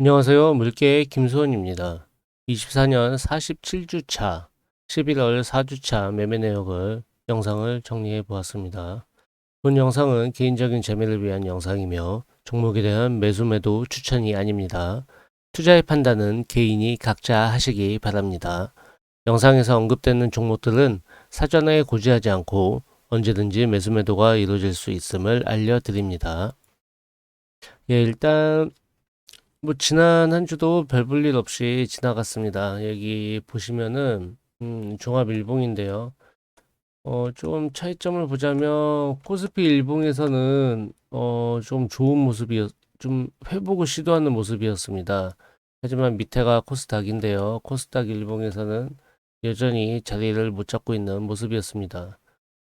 안녕하세요. 물개의 김수원입니다. 24년 47주차, 11월 4주차 매매 내역을 영상을 정리해 보았습니다. 본 영상은 개인적인 재미를 위한 영상이며 종목에 대한 매수 매도 추천이 아닙니다. 투자의 판단은 개인이 각자 하시기 바랍니다. 영상에서 언급되는 종목들은 사전에 고지하지 않고 언제든지 매수 매도가 이루어질 수 있음을 알려드립니다. 예, 일단 뭐 지난 한 주도 별 볼 일 없이 지나갔습니다. 여기 보시면은 음, 종합 일봉인데요. 어, 좀 차이점을 보자면 코스피 일봉에서는 어, 좀 좋은 모습이었, 좀 회복을 시도하는 모습이었습니다. 하지만 밑에가 코스닥인데요. 코스닥 일봉에서는 여전히 자리를 못 잡고 있는 모습이었습니다.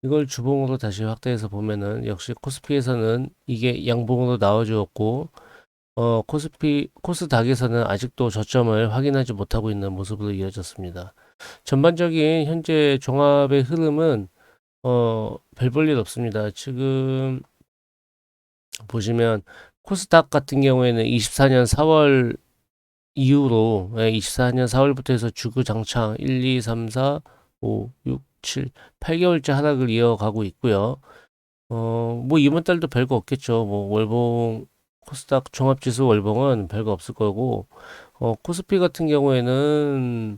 이걸 주봉으로 다시 확대해서 보면은 역시 코스피에서는 이게 양봉으로 나와주었고 어, 코스피, 코스닥에서는 아직도 저점을 확인하지 못하고 있는 모습으로 이어졌습니다. 전반적인 현재 종합의 흐름은 어, 별 볼 일 없습니다. 지금 보시면 코스닥 같은 경우에는 24년 4월 이후로 24년 4월부터 해서 주구장창 1, 2, 3, 4, 5, 6, 7, 8개월째 하락을 이어가고 있고요. 어, 뭐 이번 달도 별거 없겠죠. 뭐 월봉 코스닥 종합지수 월봉은 별거 없을 거고, 어, 코스피 같은 경우에는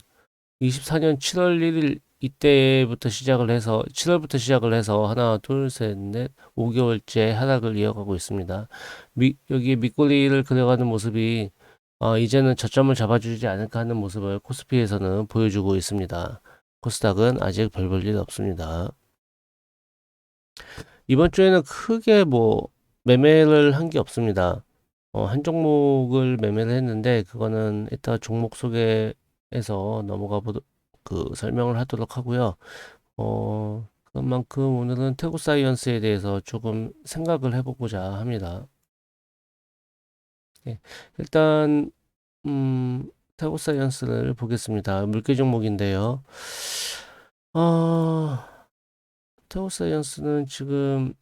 24년 7월 1일 이때부터 시작을 해서, 7월부터 시작을 해서 하나, 둘, 셋, 넷, 5개월째 하락을 이어가고 있습니다. 미, 여기 밑꼬리를 그려가는 모습이, 어, 이제는 저점을 잡아주지 않을까 하는 모습을 코스피에서는 보여주고 있습니다. 코스닥은 아직 별 볼 일 없습니다. 이번 주에는 크게 뭐, 매매를 한 게 없습니다. 어, 한 종목을 매매를 했는데 그거는 이따 종목 소개해서 넘어가 보도 그 설명을 하도록 하고요. 어, 그만큼 오늘은 태고 사이언스에 대해서 조금 생각을 해보고자 합니다. 네, 일단 음, 태고 사이언스를 보겠습니다. 물개 종목인데요. 어, 태고 사이언스는 지금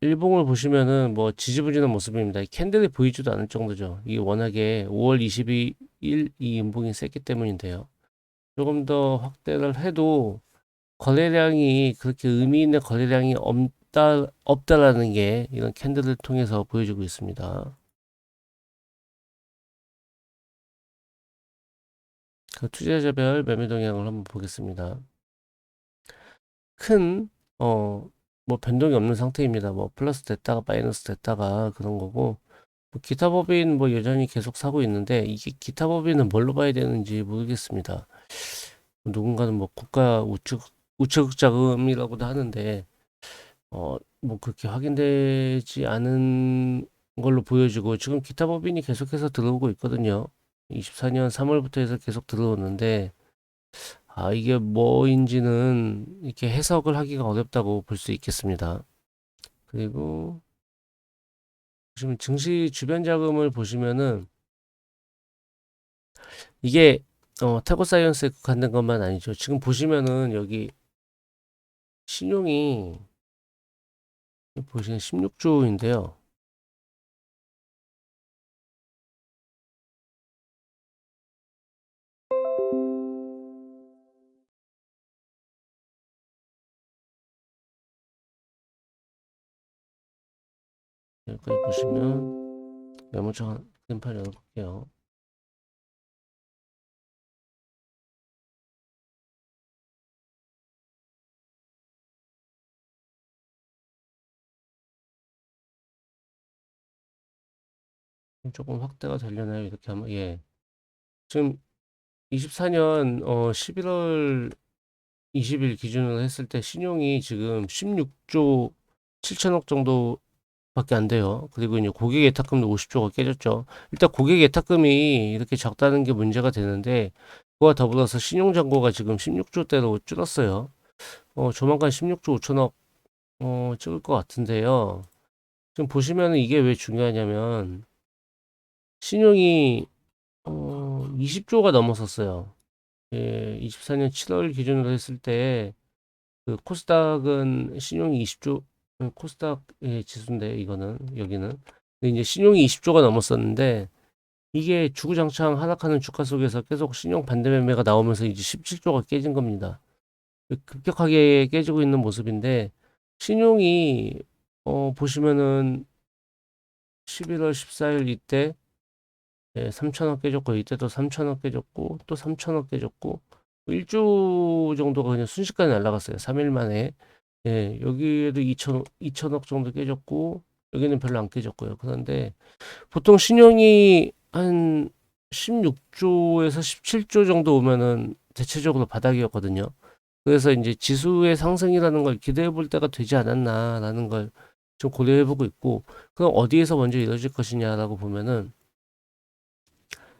일봉을 보시면은 뭐 지지부진한 모습입니다. 캔들이 보이지도 않을 정도죠. 이게 워낙에 5월 22일 이 음봉이 셌기 때문인데요. 조금 더 확대를 해도 거래량이 그렇게 의미 있는 거래량이 없다, 없다라는 게 이런 캔들을 통해서 보여주고 있습니다. 그 투자자별 매매 동향을 한번 보겠습니다. 큰, 어, 뭐 변동이 없는 상태입니다. 뭐 플러스 됐다가 마이너스 됐다가 그런 거고 뭐 기타 법인 뭐 여전히 계속 사고 있는데 이게 기타 법인은 뭘로 봐야 되는지 모르겠습니다. 누군가는 뭐 국가 우측 우측 자금이라고도 하는데 어 뭐 그렇게 확인되지 않은 걸로 보여지고 지금 기타 법인이 계속해서 들어오고 있거든요. 24년 3월부터 해서 계속 들어오는데 아, 이게 뭐인지는 이렇게 해석을 하기가 어렵다고 볼 수 있겠습니다. 그리고 보시면 증시 주변 자금을 보시면은 이게 어, 태고 사이언스에 국한된 것만 아니죠. 지금 보시면은 여기 신용이 보시면 16조인데요. 여기까지 보시면 메모장 펜팔 열어볼게요. 조금 확대가 되려나요? 이렇게 하면 예. 지금 24년 어 11월 20일 기준으로 했을 때 신용이 지금 16조 7천억 정도 밖에 안 돼요. 그리고 이제 고객 예탁금도 50조가 깨졌죠. 일단 고객 예탁금이 이렇게 적다는 게 문제가 되는데 그와 더불어서 신용잔고가 지금 16조대로 줄었어요. 어, 조만간 16조 5천억 어, 찍을 것 같은데요. 지금 보시면은 이게 왜 중요하냐면 신용이 어, 20조가 넘었었어요. 예, 24년 7월 기준으로 했을 때 그 코스닥은 신용이 20조 음, 코스닥의 지수인데 이거는 여기는 근데 이제 신용이 20조가 넘었었는데 이게 주구장창 하락하는 주가 속에서 계속 신용 반대 매매가 나오면서 이제 17조가 깨진 겁니다. 급격하게 깨지고 있는 모습인데 신용이 어 보시면은 11월 14일 이때 예, 3천억 깨졌고 이때도 3천억 깨졌고 또 3천억 깨졌고 일주 정도가 그냥 순식간에 날아갔어요. 3일 만에. 예, 여기에도 2천 2천억 정도 깨졌고 여기는 별로 안 깨졌고요. 그런데 보통 신용이 한 16조에서 17조 정도 오면은 대체적으로 바닥이었거든요. 그래서 이제 지수의 상승이라는 걸 기대해 볼 때가 되지 않았나라는 걸 좀 고려해 보고 있고 그럼 어디에서 먼저 이루어질 것이냐라고 보면은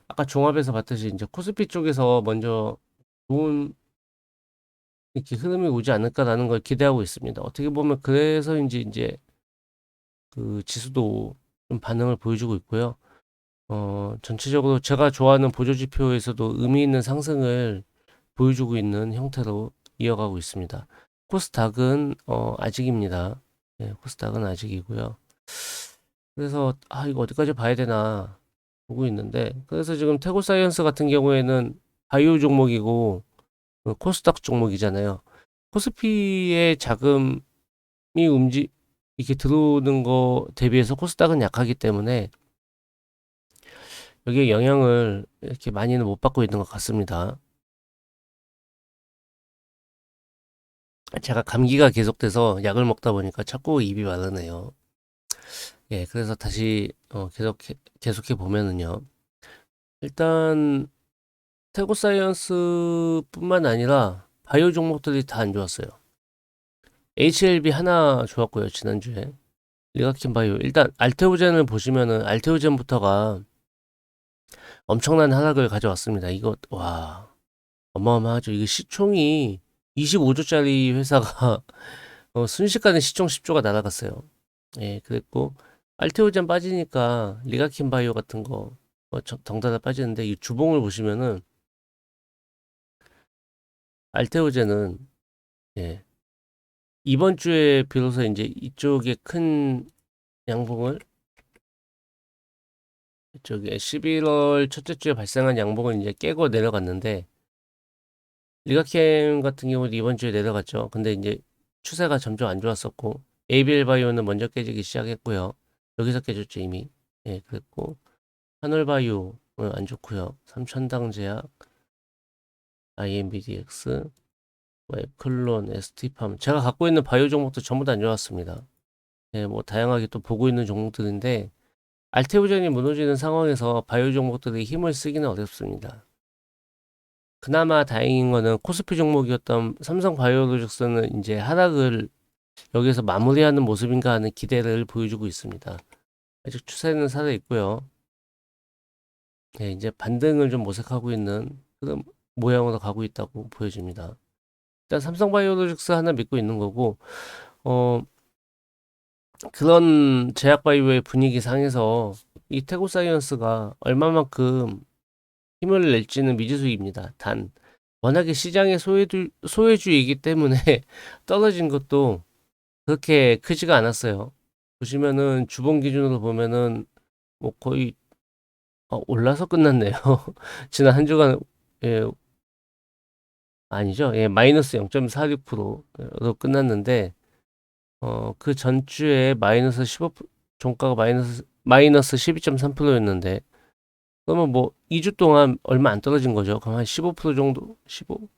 아까 종합에서 봤듯이 이제 코스피 쪽에서 먼저 좋은 이렇게 흐름이 오지 않을까라는 걸 기대하고 있습니다. 어떻게 보면 그래서인지 이제 그 지수도 좀 반응을 보여주고 있고요. 어, 전체적으로 제가 좋아하는 보조 지표에서도 의미 있는 상승을 보여주고 있는 형태로 이어가고 있습니다. 코스닥은 어, 아직입니다. 네, 코스닥은 아직이고요. 그래서 아 이거 어디까지 봐야 되나 보고 있는데 그래서 지금 태고 사이언스 같은 경우에는 바이오 종목이고 그 코스닥 종목이잖아요. 코스피의 자금이 움직 이렇게 들어오는 거 대비해서 코스닥은 약하기 때문에 여기에 영향을 이렇게 많이는 못 받고 있는 것 같습니다. 제가 감기가 계속돼서 약을 먹다 보니까 자꾸 입이 마르네요. 예, 그래서 다시 어, 계속 계속해 보면은요. 일단 태고 사이언스뿐만 아니라 바이오 종목들이 다 안 좋았어요. HLB 하나 좋았고요, 지난주에. 리가킨 바이오. 일단 알테오젠을 보시면은 알테오젠부터가 엄청난 하락을 가져왔습니다. 이거 와 어마어마하죠. 이게 시총이 25조짜리 회사가 어, 순식간에 시총 10조가 날아갔어요. 예, 그랬고 알테오젠 빠지니까 리가킨 바이오 같은 거 어, 저- 덩달아 빠지는데 이 주봉을 보시면은 알테오젠은 예, 이번 주에 비로소 이제 이쪽에 큰 양봉을 이쪽에 11월 첫째 주에 발생한 양봉을 이제 깨고 내려갔는데 리가캠 같은 경우는 이번 주에 내려갔죠. 근데 이제 추세가 점점 안 좋았었고 ABL 바이오는 먼저 깨지기 시작했고요. 여기서 깨졌죠 이미. 예, 그랬고 하늘 바이오는 안 좋고요. 삼천당 제약, IMBDX, 웹 클론, ST팜 제가 갖고 있는 바이오 종목도 전부 다 안 좋았습니다. 예, 뭐 다양하게 또 보고 있는 종목들인데 알테오젠이 무너지는 상황에서 바이오 종목들이 힘을 쓰기는 어렵습니다. 그나마 다행인 거는 코스피 종목이었던 삼성 바이오로직스는 이제 하락을 여기서 마무리하는 모습인가 하는 기대를 보여주고 있습니다. 아직 추세는 살아 있고요. 네, 이제 반등을 좀 모색하고 있는 그런 모양으로 가고 있다고 보여집니다. 일단 삼성 바이오로직스 하나 믿고 있는 거고, 어, 그런 제약 바이오의 분위기 상에서 이 태고 사이언스가 얼마만큼 힘을 낼지는 미지수입니다. 단 워낙에 시장의 소외주, 소외주이기 때문에 떨어진 것도 그렇게 크지가 않았어요. 보시면은 주봉 기준으로 보면은 뭐 거의 어, 올라서 끝났네요. 지난 한 주간 예, 아니죠. 예, 마이너스 0.46%로 끝났는데 어, 그 전주에 마이너스 15 종가가 마이너스 마이너스 12.3%였는데 그러면 뭐 2주 동안 얼마 안 떨어진 거죠. 그럼 한 15% 정도 15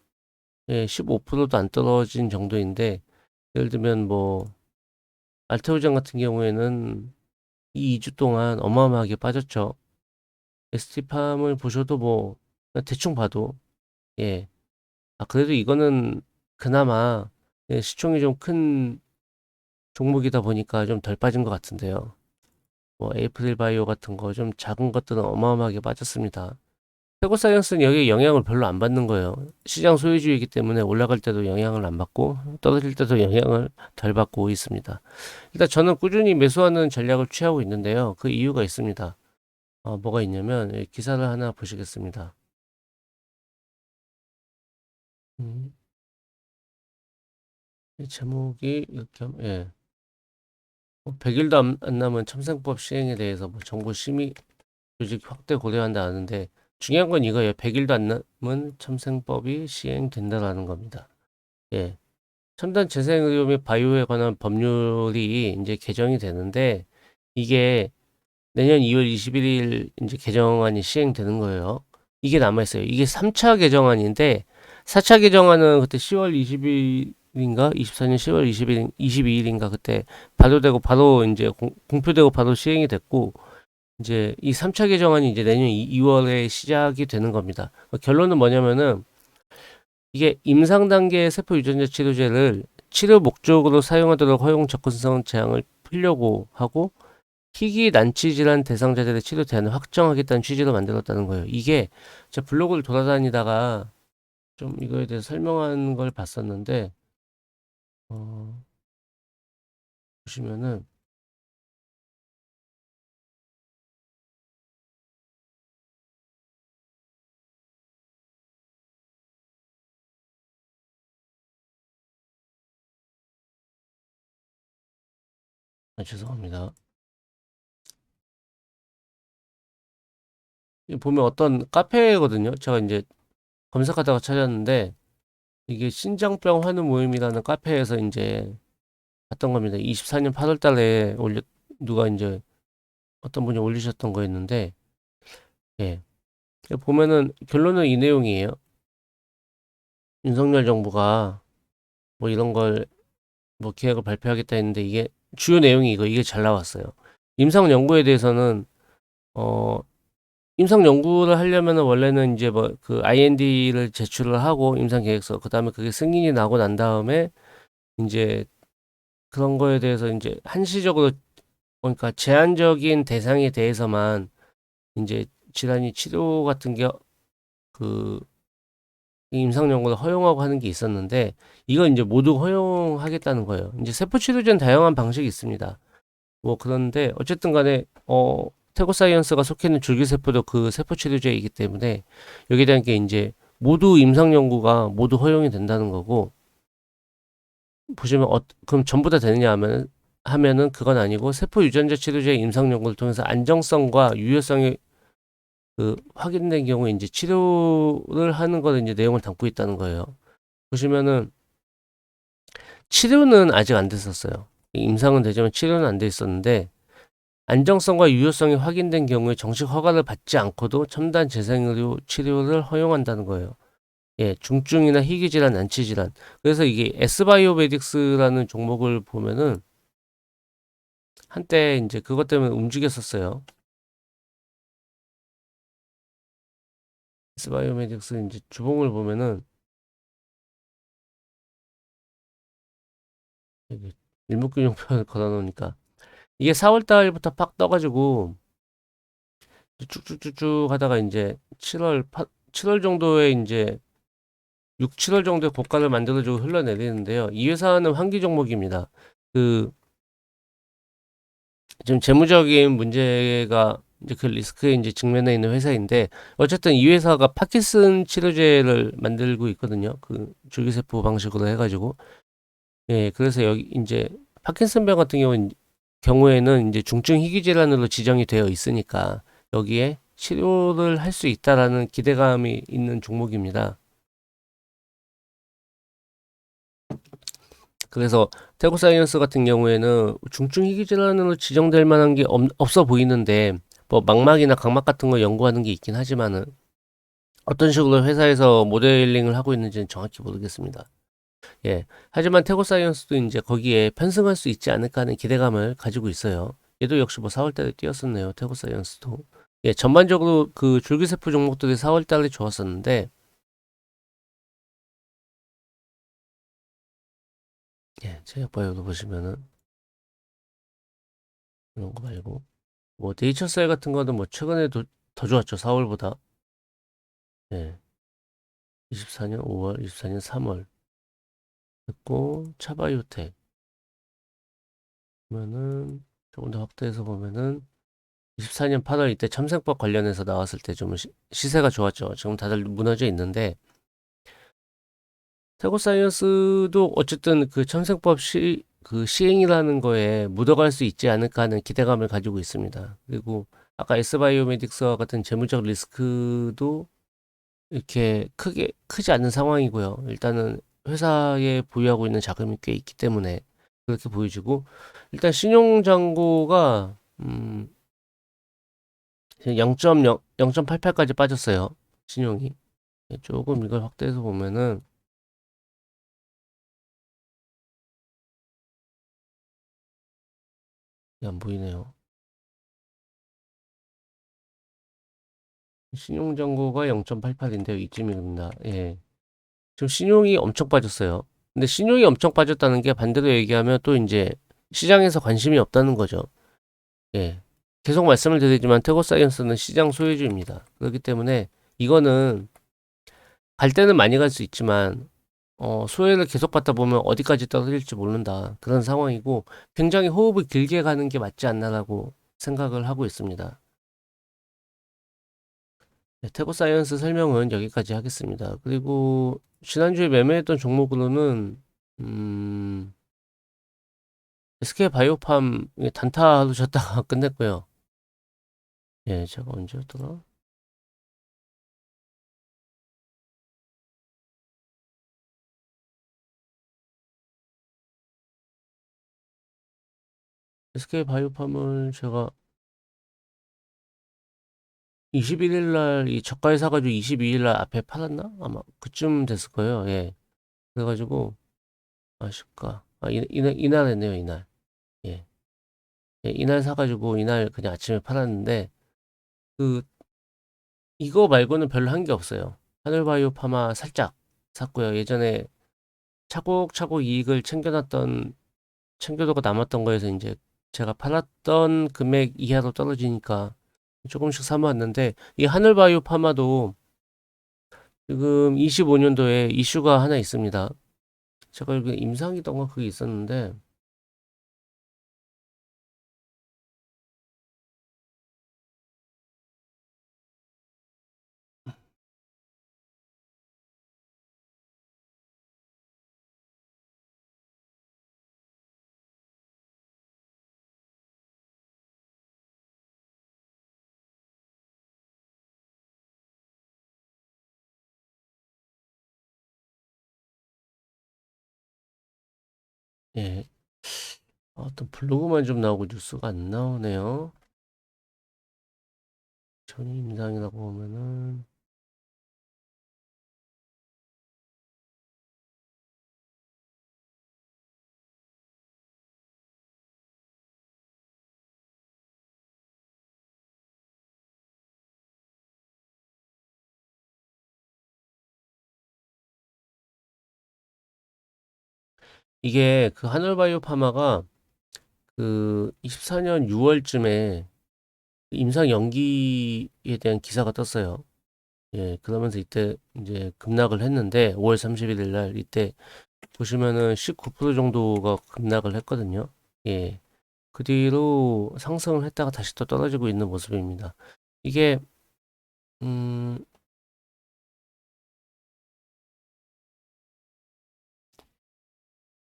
예, 15%도 안 떨어진 정도인데 예를 들면 뭐 알테오젠 같은 경우에는 이 2주 동안 어마어마하게 빠졌죠. ST팜을 보셔도 뭐 대충 봐도 예. 아 그래도 이거는 그나마 예, 시총이 좀 큰 종목이다 보니까 좀 덜 빠진 것 같은데요. 뭐 에이프릴 바이오 같은 거 좀 작은 것들은 어마어마하게 빠졌습니다. 태고 사이언스는 여기에 영향을 별로 안 받는 거예요. 시장 소유주의이기 때문에 올라갈 때도 영향을 안 받고 떨어질 때도 영향을 덜 받고 있습니다. 일단 저는 꾸준히 매수하는 전략을 취하고 있는데요. 그 이유가 있습니다. 어, 뭐가 있냐면 예, 기사를 하나 보시겠습니다. 음, 이 제목이 이렇게 하면, 예. 뭐 100일도 안, 안 남은 참생법 시행에 대해서 뭐 정부 심의 조직 확대 고려한다 하는데 중요한 건 이거예요. 100일도 안 남은 첨생법이 시행된다라는 겁니다. 예. 첨단 재생의료 및 바이오에 관한 법률이 이제 개정이 되는데 이게 내년 2월 21일 이제 개정안이 시행되는 거예요. 이게 남아 있어요. 이게 3차 개정안인데 4차 개정안은 그때 10월 20일인가 24년 10월 20일 22일인가 그때 발효되고 바로 이제 공, 공표되고 바로 시행이 됐고 이제 이 3차 개정안이 이제 내년 2월에 시작이 되는 겁니다. 결론은 뭐냐면은 이게 임상 단계의 세포 유전자 치료제를 치료 목적으로 사용하도록 허용 접근성 제한을 풀려고 하고 희귀 난치 질환 대상자들의 치료 대안을 확정하겠다는 취지로 만들었다는 거예요. 이게 제가 블로그를 돌아다니다가 좀 이거에 대해서 설명한 걸 봤었는데 어, 보시면은 아, 죄송합니다. 이 보면 어떤 카페거든요. 제가 이제 검색하다가 찾았는데 이게 신장병 환우 모임이라는 카페에서 이제 봤던 겁니다. 24년 8월 달에 올려 누가 이제 어떤 분이 올리셨던 거였는데 예. 보면은 결론은 이 내용이에요. 윤석열 정부가 뭐 이런 걸 뭐 계획을 발표하겠다 했는데 이게 주요 내용이 이거 이게 잘 나왔어요. 임상 연구에 대해서는 어 임상 연구를 하려면은 원래는 이제 뭐 그 IND를 제출을 하고 임상 계획서 그다음에 그게 승인이 나고 난 다음에 이제 그런 거에 대해서 이제 한시적으로 그러니까 제한적인 대상에 대해서만 이제 질환이 치료 같은 게 그 임상 연구를 허용하고 하는 게 있었는데 이건 이제 모두 허용하겠다는 거예요. 이제 세포 치료제는 다양한 방식이 있습니다. 뭐 그런데 어쨌든 간에 어 테고사이언스가 속해 있는 줄기세포도 그 세포 치료제이기 때문에 여기에 대한 게 이제 모두 임상 연구가 모두 허용이 된다는 거고 보시면 어, 그럼 전부 다 되느냐 하면 하면은 그건 아니고 세포 유전자 치료제 임상 연구를 통해서 안정성과 유효성이 그 확인된 경우에 이제 치료를 하는 거는 이제 내용을 담고 있다는 거예요. 보시면은 치료는 아직 안 됐었어요. 임상은 되지만 치료는 안 돼 있었는데 안정성과 유효성이 확인된 경우에 정식 허가를 받지 않고도 첨단 재생의료 치료를 허용한다는 거예요. 예, 중증이나 희귀질환, 난치질환. 그래서 이게 S바이오메딕스라는 종목을 보면은 한때 이제 그것 때문에 움직였었어요. S바이오메딕스 이제 주봉을 보면은 일목균형표를 걸어놓으니까 이게 4월 달부터 팍 떠가지고 쭉쭉쭉쭉 하다가 이제 7월 8, 7월 정도에 이제 6, 7월 정도에 고가를 만들어주고 흘러내리는데요. 이 회사는 환기 종목입니다. 그 지금 재무적인 문제가 이제 그 리스크에 이제 직면해 있는 회사인데 어쨌든 이 회사가 파킨슨 치료제를 만들고 있거든요. 그 줄기세포 방식으로 해가지고 예 그래서 여기 이제 파킨슨병 같은 경우는 경우에는 이제 중증 희귀 질환으로 지정이 되어 있으니까 여기에 치료를 할 수 있다라는 기대감이 있는 종목입니다. 그래서 테고사이언스 같은 경우에는 중증 희귀 질환으로 지정될 만한 게 없, 없어 보이는데 뭐 망막이나 각막 같은 거 연구하는 게 있긴 하지만은 어떤 식으로 회사에서 모델링을 하고 있는지는 정확히 모르겠습니다. 예. 하지만 태고 사이언스도 이제 거기에 편승할 수 있지 않을까 하는 기대감을 가지고 있어요. 얘도 역시 뭐 4월 달에 뛰었었네요. 태고 사이언스도. 예, 전반적으로 그 줄기세포 종목들이 4월 달에 좋았었는데 예, 제약바이오도 보시면은 이런 거 말고 뭐 네이처셀 같은 거는 뭐 최근에 도, 더 좋았죠. 4월보다. 예. 24년 5월, 24년 3월. 됐고 차바이오텍 그러면은 조금 더 확대해서 보면은 24년 8월 이때 첨생법 관련해서 나왔을 때 좀 시세가 좋았죠. 지금 다들 무너져 있는데 태고 사이언스도 어쨌든 그 첨생법 시, 그 시행이라는 거에 묻어갈 수 있지 않을까 하는 기대감을 가지고 있습니다. 그리고 아까 S바이오메딕스와 같은 재무적 리스크도 이렇게 크게 크지 않는 상황이고요. 일단은 회사에 보유하고 있는 자금이 꽤 있기 때문에 그렇게 보여지고 일단 신용잔고가 음 0.0 0.88까지 빠졌어요. 신용이. 예, 조금 이걸 확대해서 보면은 안 보이네요. 신용잔고가 0.88인데요. 이쯤입니다. 예. 지금 신용이 엄청 빠졌어요. 근데 신용이 엄청 빠졌다는 게 반대로 얘기하면 또 이제 시장에서 관심이 없다는 거죠. 예. 계속 말씀을 드리지만 태고 사이언스는 시장 소유주입니다. 그렇기 때문에 이거는 갈 때는 많이 갈 수 있지만 어, 소외를 계속 받다 보면 어디까지 떨어질지 모른다. 그런 상황이고 굉장히 호흡을 길게 가는 게 맞지 않나라고 생각을 하고 있습니다. 네, 태고사이언스 설명은 여기까지 하겠습니다. 그리고 지난주에 매매했던 종목으로는 음, SK 바이오팜 단타로 졌다가 끝냈고요. 예, 제가 언제였더라? SK 바이오팜을 제가 21일 날 이 저가에 사가지고 22일 날 앞에 팔았나? 아마 그쯤 됐을 거예요. 예. 그래가지고 아쉽까. 아, 이, 이날, 이날 했네요, 이날. 예. 예, 이날 사가지고 이날 그냥 아침에 팔았는데 그 이거 말고는 별로 한 게 없어요. 하늘바이오 파마 살짝 샀고요. 예전에 차곡차곡 이익을 챙겨놨던 챙겨두고 남았던 거에서 이제 제가 팔았던 금액 이하로 떨어지니까 조금씩 사모았는데 이 하늘바이오 파마도 지금 25년도에 이슈가 하나 있습니다. 제가 임상이던가 그게 있었는데 예. 아, 어떤 블로그만 좀 나오고 뉴스가 안 나오네요. 전이 임상이라고 보면은 이게 그 하늘바이오 파마가 그 24년 6월쯤에 임상 연기에 대한 기사가 떴어요. 예, 그러면서 이때 이제 급락을 했는데 5월 31일 날 이때 보시면은 19% 정도가 급락을 했거든요. 예. 그 뒤로 상승을 했다가 다시 또 떨어지고 있는 모습입니다. 이게 음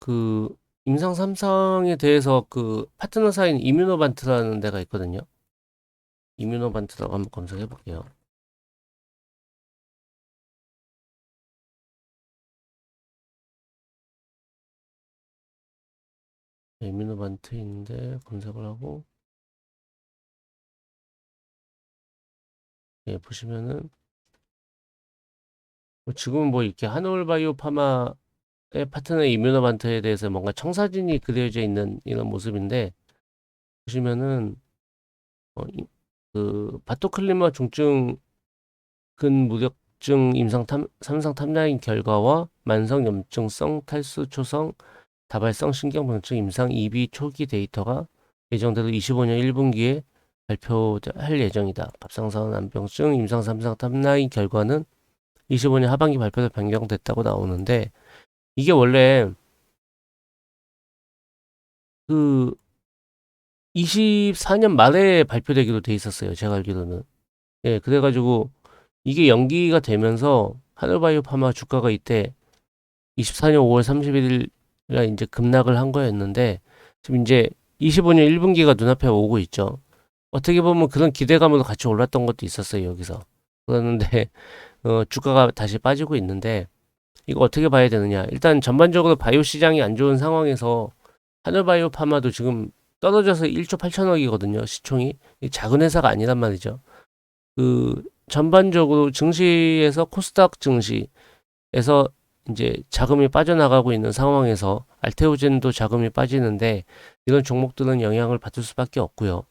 그 임상 삼상에 대해서 그 파트너사인 이뮤노반트라는 데가 있거든요. 이뮤노반트라고 한번 검색해 볼게요. 이뮤노반트인데 검색을 하고 예, 보시면은 뭐 지금은 뭐 이렇게 한올바이오 파마 파트너 이뮤노반트에 대해서 뭔가 청사진이 그려져 있는 이런 모습인데 보시면은 어, 그 바토클리마 중증 근무력증 임상 탐, 삼상 탐라인 결과와 만성 염증성 탈수 초성 다발성 신경병증 임상 EB 초기 데이터가 예정대로 25년 1분기에 발표할 예정이다. 갑상선 암병증 임상 삼상 탐라인 결과는 25년 하반기 발표로 변경됐다고 나오는데 이게 원래 그 24년 말에 발표되기로 돼 있었어요. 제가 알기로는. 예, 그래가지고 이게 연기가 되면서 하늘바이오 파마 주가가 이때 24년 5월 31일에 이제 급락을 한 거였는데 지금 이제 25년 1분기가 눈앞에 오고 있죠. 어떻게 보면 그런 기대감으로 같이 올랐던 것도 있었어요, 여기서. 그러는데, 어, 주가가 다시 빠지고 있는데, 이거 어떻게 봐야 되느냐. 일단 전반적으로 바이오 시장이 안 좋은 상황에서 하늘바이오 파마도 지금 떨어져서 1조 8천억이거든요, 시총이. 이 작은 회사가 아니란 말이죠. 그, 전반적으로 증시에서 코스닥 증시에서 이제 자금이 빠져나가고 있는 상황에서 알테오젠도 자금이 빠지는데 이런 종목들은 영향을 받을 수밖에 없고요.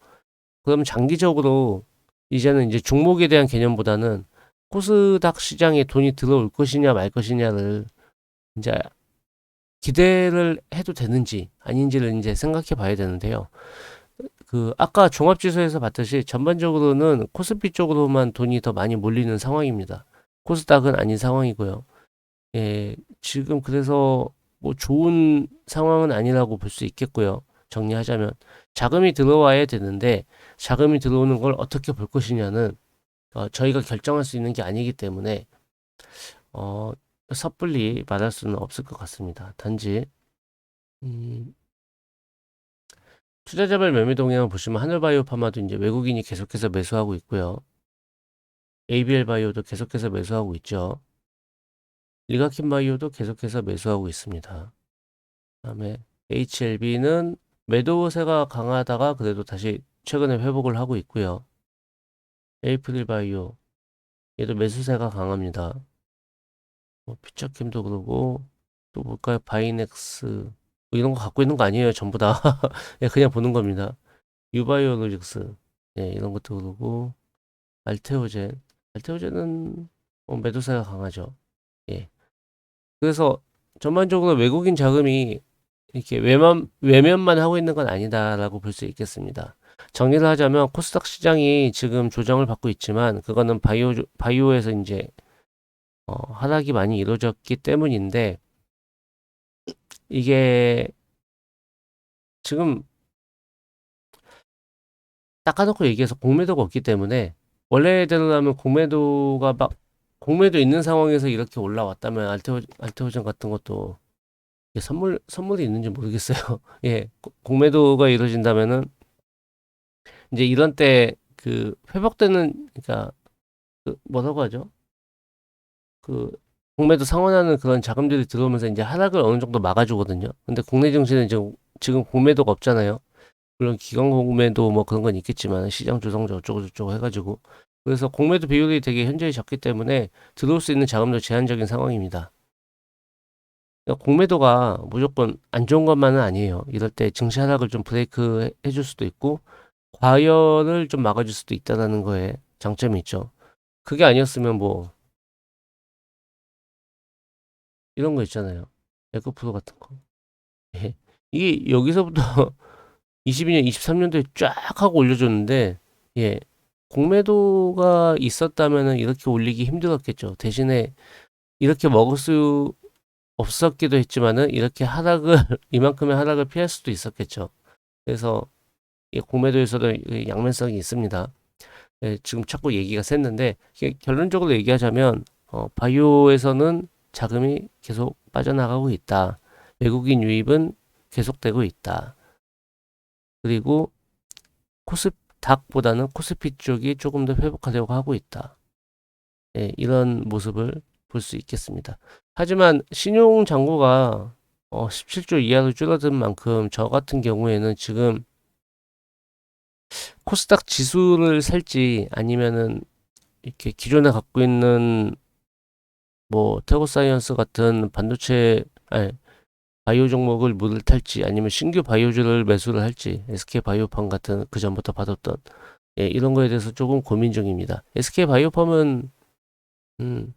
그럼 장기적으로 이제는 이제 종목에 대한 개념보다는 코스닥 시장에 돈이 들어올 것이냐 말 것이냐를 이제 기대를 해도 되는지 아닌지를 이제 생각해 봐야 되는데요. 그 아까 종합지수에서 봤듯이 전반적으로는 코스피 쪽으로만 돈이 더 많이 몰리는 상황입니다. 코스닥은 아닌 상황이고요. 예, 지금 그래서 뭐 좋은 상황은 아니라고 볼 수 있겠고요. 정리하자면 자금이 들어와야 되는데 자금이 들어오는 걸 어떻게 볼 것이냐는 어, 저희가 결정할 수 있는 게 아니기 때문에 어, 섣불리 말할 수는 없을 것 같습니다. 단지 음, 투자자별 매매 동향을 보시면 하늘바이오 파마도 이제 외국인이 계속해서 매수하고 있고요. ABL 바이오도 계속해서 매수하고 있죠. 일가킨 바이오도 계속해서 매수하고 있습니다. 그다음에 HLB는 매도세가 강하다가 그래도 다시 최근에 회복을 하고 있고요. 에이프릴 바이오 얘도 매수세가 강합니다. 뭐 피처킴도 그러고 또 뭘까요? 바이넥스 뭐 이런 거 갖고 있는 거 아니에요. 전부 다 예, 그냥 보는 겁니다. 유바이오로직스 예, 이런 것도 그러고 알테오젠 알테오젠은 뭐 매도세가 강하죠. 예. 그래서 전반적으로 외국인 자금이 이렇게 외면, 외면만 하고 있는 건 아니다라고 볼 수 있겠습니다. 정리를 하자면 코스닥 시장이 지금 조정을 받고 있지만 그거는 바이오, 바이오에서 이제 어, 하락이 많이 이루어졌기 때문인데 이게 지금 닦아놓고 얘기해서 공매도가 없기 때문에 원래대로라면 공매도가 막 공매도 있는 상황에서 이렇게 올라왔다면 알테오 알테오전 같은 것도 선물 선물이 있는지 모르겠어요. 예, 고- 공매도가 이루어진다면은 이제 이런 때 그 회복되는 그러니까 그 뭐라고 하죠? 그 공매도 상환하는 그런 자금들이 들어오면서 이제 하락을 어느 정도 막아주거든요. 근데 국내 증시는 지금 지금 공매도가 없잖아요. 물론 기관 공매도 뭐 그런 건 있겠지만 시장 조성자 어쩌고 저쩌고 해가지고 그래서 공매도 비율이 되게 현저히 적기 때문에 들어올 수 있는 자금도 제한적인 상황입니다. 그러니까 공매도가 무조건 안 좋은 것만은 아니에요. 이럴 때 증시 하락을 좀 브레이크 해- 해줄 수도 있고 과열을 좀 막아줄 수도 있다라는 거에 장점이 있죠. 그게 아니었으면 뭐 이런 거 있잖아요. 에코프로 같은 거. 예. 이게 여기서부터 22년, 23년도에 쫙 하고 올려줬는데 예. 공매도가 있었다면은 이렇게 올리기 힘들었겠죠. 대신에 이렇게 먹을 수 없었기도 했지만은 이렇게 하락을 이만큼의 하락을 피할 수도 있었겠죠. 그래서 이 공매도에서도 이 양면성이 있습니다. 예, 지금 자꾸 얘기가 샜는데 결론적으로 얘기하자면 어, 바이오에서는 자금이 계속 빠져나가고 있다. 외국인 유입은 계속되고 있다. 그리고 코스 닥보다는 코스피 쪽이 조금 더 회복하려고 하고 있다. 예, 이런 모습을 볼 수 있겠습니다. 하지만 신용 잔고가 어, 17조 이하로 줄어든 만큼 저 같은 경우에는 지금 코스닥 지수를 살지 아니면은 이렇게 기존에 갖고 있는 뭐 테고 사이언스 같은 반도체 아니 바이오 종목을 물을 탈지 아니면 신규 바이오주를 매수를 할지 SK 바이오팜 같은 그 전부터 받았던 예, 이런 거에 대해서 조금 고민 중입니다. SK 바이오팜은 음,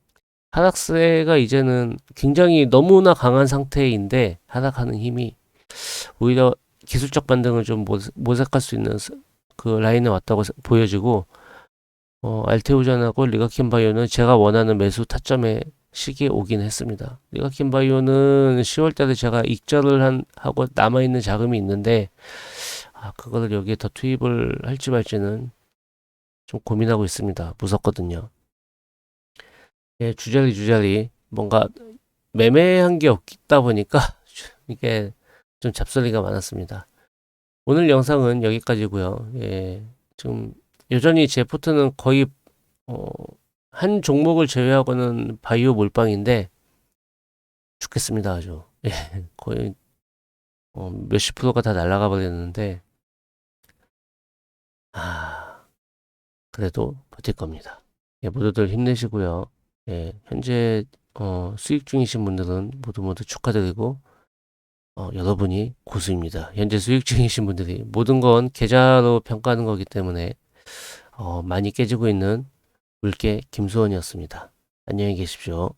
하락세가 이제는 굉장히 너무나 강한 상태인데 하락하는 힘이 오히려 기술적 반등을 좀 모색- 모색할 수 있는 스- 그 라인에 왔다고 세- 보여지고 어, 알테오전하고 리가킨 바이오는 제가 원하는 매수 타점에 시기에 오긴 했습니다. 리가킨 바이오는 10월 달에 제가 익절을 한, 하고 남아있는 자금이 있는데, 아, 그거를 여기에 더 투입을 할지 말지는 좀 고민하고 있습니다. 무섭거든요. 예, 주저리 주저리 뭔가 매매한 게 없다 보니까 이게 좀 잡소리가 많았습니다. 오늘 영상은 여기까지고요. 예, 지금 여전히 제 포트는 거의 어, 한 종목을 제외하고는 바이오 몰빵인데 죽겠습니다 아주 예, 거의 어, 몇십 프로가 다 날아가 버렸는데 아 그래도 버틸 겁니다. 예, 모두들 힘내시고요. 예, 현재 어, 수익 중이신 분들은 모두 모두 축하드리고 어, 여러분이 고수입니다. 현재 수익 중이신 분들이 모든 건 계좌로 평가하는 거기 때문에 어, 많이 깨지고 있는 물개 김수원이었습니다. 안녕히 계십시오.